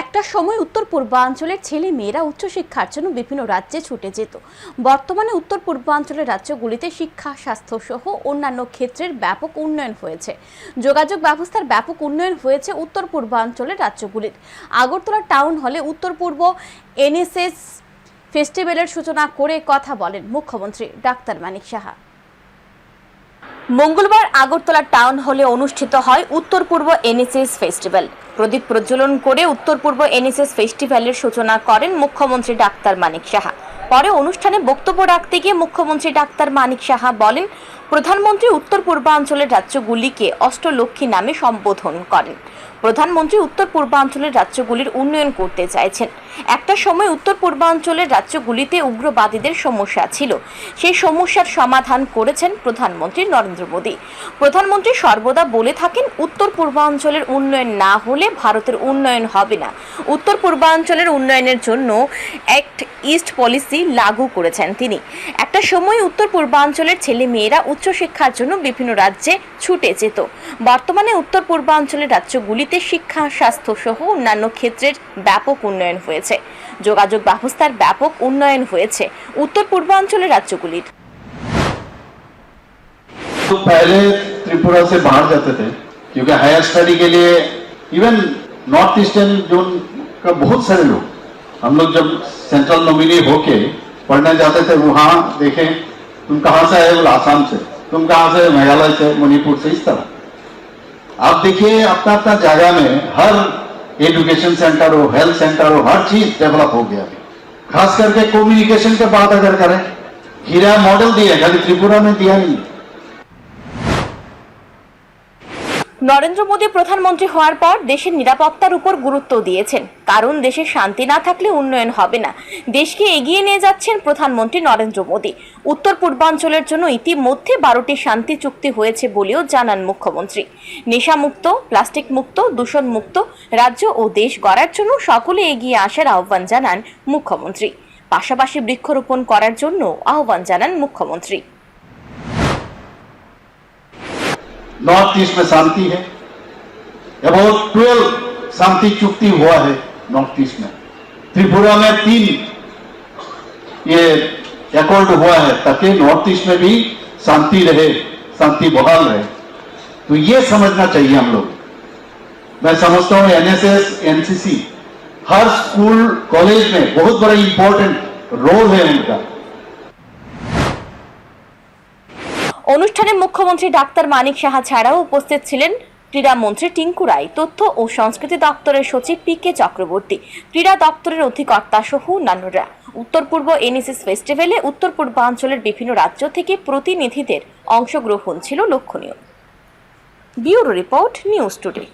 একটা সময় উত্তর পূর্বাঞ্চলের ছেলে মেয়েরা উচ্চশিক্ষার জন্য বিভিন্ন রাজ্যে ছুটে যেত। বর্তমানে উত্তর পূর্বাঞ্চলের রাজ্যগুলিতে শিক্ষা স্বাস্থ্য সহ অন্যান্য ক্ষেত্রের ব্যাপক উন্নয়ন হয়েছে। যোগাযোগ ব্যবস্থার ব্যাপক উন্নয়ন হয়েছে উত্তর পূর্বাঞ্চলের রাজ্যগুলির। আগরতলা টাউন হলে উত্তর পূর্ব এনএসএস ফেস্টিভ্যালের সূচনা করে কথা বলেন মুখ্যমন্ত্রী ডাক্তার মানিক সাহা। মঙ্গলবার আগরতলা টাউন হলে অনুষ্ঠিত হয় উত্তর পূর্ব এনএসএস ফেস্টিভ্যাল। প্রদীপ প্রজ্বলন করে উত্তর পূর্ব এনএসএস ফেস্টিভ্যালের সূচনা করেন মুখ্যমন্ত্রী ডাক্তার মানিক সাহা। পরে অনুষ্ঠানে বক্তব্য রাখতে গিয়ে মুখ্যমন্ত্রী ডাক্তার মানিক সাহা বলেন, প্রধানমন্ত্রী উত্তর পূর্বাঞ্চলের রাজ্যগুলিকে অষ্টলক্ষ্মী নামে সম্বোধন করেন। প্রধানমন্ত্রী উত্তর পূর্বাঞ্চলের রাজ্যগুলির উন্নয়ন করতে চাইছেন। একটা সময় উত্তর পূর্বাঞ্চলের রাজ্যগুলিতে উগ্রবাদীদের সমস্যা ছিল। সেই সমস্যার সমাধান করেছেন প্রধানমন্ত্রী নরেন্দ্র মোদী। প্রধানমন্ত্রী সর্বদা বলে থাকেন, উত্তর পূর্বাঞ্চলের উন্নয়ন না হলে ভারতের উন্নয়ন হবে না। উত্তর পূর্বাঞ্চলের উন্নয়নের জন্য অ্যাক্ট ইস্ট পলিসি লাগু করেছেন তিনি একটা সময় উত্তর পূর্বাঞ্চলের ছেলে মেয়েরা উচ্চশিক্ষার জন্য বিভিন্ন রাজ্যে ছুটে যেত বর্তমানে উত্তর পূর্বাঞ্চলের রাজ্যগুলিতে শিক্ষা স্বাস্থ্য সহ অন্যান্য ক্ষেত্রের ব্যাপক উন্নয়ন হয়েছে যোগাযোগ ব্যবস্থার ব্যাপক উন্নয়ন হয়েছে উত্তর পূর্বাঞ্চলের রাজ্যগুলির तो पहले त्रिपुरा से बाहर जाते थे क्योंकि हायर स्टडी के लिए इवन नॉर्थ ईस्टर्न जोन का बहुत सारे लोग हम लोग जब सेंट्रल नॉमिनी होके पढ़ने जाते थे, वहाँ देखें, तुम कहाँ से आए बोले आसाम से। तुम कहाँ से मेघालय से, मणिपुर से, इस तरह। आप देखिए अपना अपना जगह में हर एजुकेशन सेंटर हो हेल्थ सेंटर हो, हर चीज़ डेवलप हो गया। खास करके कम्युनिकेशन के बात अगर करें, हीरा मॉडल दिया खाली त्रिपुरा में दिया नहीं। নরেন্দ্র মোদী প্রধানমন্ত্রী হওয়ার পর দেশের নিরাপত্তার উপর গুরুত্ব দিয়েছেন। কারণ দেশে শান্তি না থাকলে উন্নয়ন হবে না। দেশকে এগিয়ে নিয়ে যাচ্ছেন প্রধানমন্ত্রী নরেন্দ্র মোদী। উত্তর পূর্বাঞ্চলের জন্য ইতিমধ্যে বারোটি শান্তি চুক্তি হয়েছে বলেও জানান মুখ্যমন্ত্রী। নেশামুক্ত প্লাস্টিক মুক্ত দূষণ মুক্ত রাজ্য ও দেশ গড়ার জন্য সকলে এগিয়ে আসার আহ্বান জানান মুখ্যমন্ত্রী। পাশাপাশি বৃক্ষরোপণ করার জন্য আহ্বান জানান মুখ্যমন্ত্রী। नॉर्थ ईस्ट में शांति है। अबाउट ट्वेल्व शांति चुक्ति हुआ है नॉर्थ ईस्ट में। त्रिपुरा में तीन ये एकॉर्ड हुआ है ताकि नॉर्थ ईस्ट में भी शांति रहे, शांति बहाल रहे। तो ये समझना चाहिए हम लोग। मैं समझता हूँ एनएसएस एनसीसी हर स्कूल, कॉलेज में बहुत बड़ा इंपॉर्टेंट रोल है उनका অনুষ্ঠানে মুখ্যমন্ত্রী ডাক্তার মানিক সাহা ছাড়াও উপস্থিত ছিলেন ক্রীড়ামন্ত্রী টিঙ্কু রায়, তথ্য ও সংস্কৃতি দপ্তরের সচিব পি কে চক্রবর্তী, ক্রীড়া দপ্তরের অধিকর্তা সহ অন্যান্যরা। উত্তর পূর্ব এনএসএস ফেস্টিভ্যালে উত্তর পূর্বাঞ্চলের বিভিন্ন রাজ্য থেকে প্রতিনিধিদের অংশগ্রহণ ছিল লক্ষণীয়। Bureau report, news today.